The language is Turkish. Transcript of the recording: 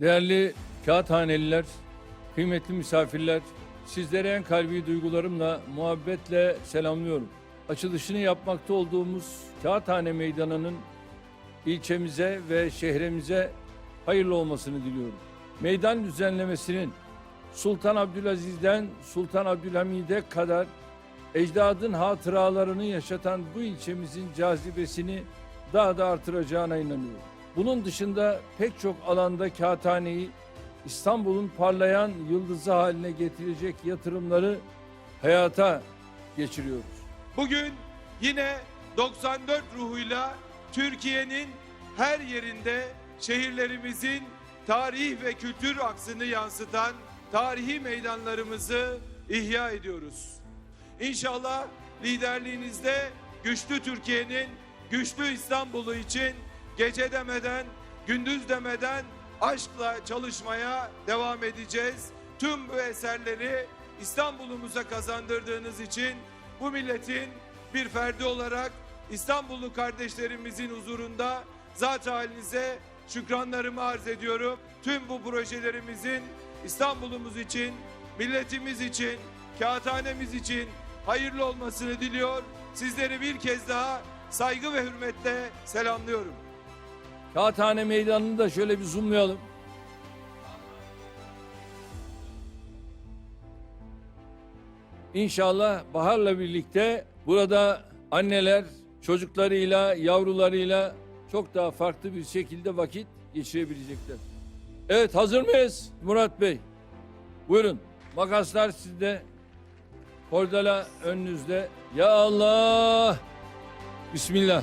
Değerli kağıthaneliler, kıymetli misafirler, sizlere en kalbi duygularımla, muhabbetle selamlıyorum. Açılışını yapmakta olduğumuz Kağıthane Meydanı'nın ilçemize ve şehrimize hayırlı olmasını diliyorum. Meydan düzenlemesinin Sultan Abdülaziz'den Sultan Abdülhamid'e kadar ecdadın hatıralarını yaşatan bu ilçemizin cazibesini daha da artıracağına inanıyorum. Bunun dışında pek çok alanda kağıthaneyi İstanbul'un parlayan yıldızı haline getirecek yatırımları hayata geçiriyoruz. Bugün yine 94 ruhuyla Türkiye'nin her yerinde şehirlerimizin tarih ve kültür aksını yansıtan tarihi meydanlarımızı ihya ediyoruz. İnşallah liderliğinizde güçlü Türkiye'nin güçlü İstanbul'u için gece demeden, gündüz demeden aşkla çalışmaya devam edeceğiz. Tüm bu eserleri İstanbul'umuza kazandırdığınız için bu milletin bir ferdi olarak İstanbullu kardeşlerimizin huzurunda zat halinize şükranlarımı arz ediyorum. Tüm bu projelerimizin İstanbul'umuz için, milletimiz için, kağıthanemiz için hayırlı olmasını diliyor. Sizleri bir kez daha saygı ve hürmetle selamlıyorum. Kağıthane Meydanı'nı da şöyle bir zoomlayalım. İnşallah baharla birlikte burada anneler çocuklarıyla, yavrularıyla çok daha farklı bir şekilde vakit geçirebilecekler. Evet hazır mıyız Murat Bey? Buyurun. Makaslar sizde. Kordela önünüzde. Ya Allah. Bismillah.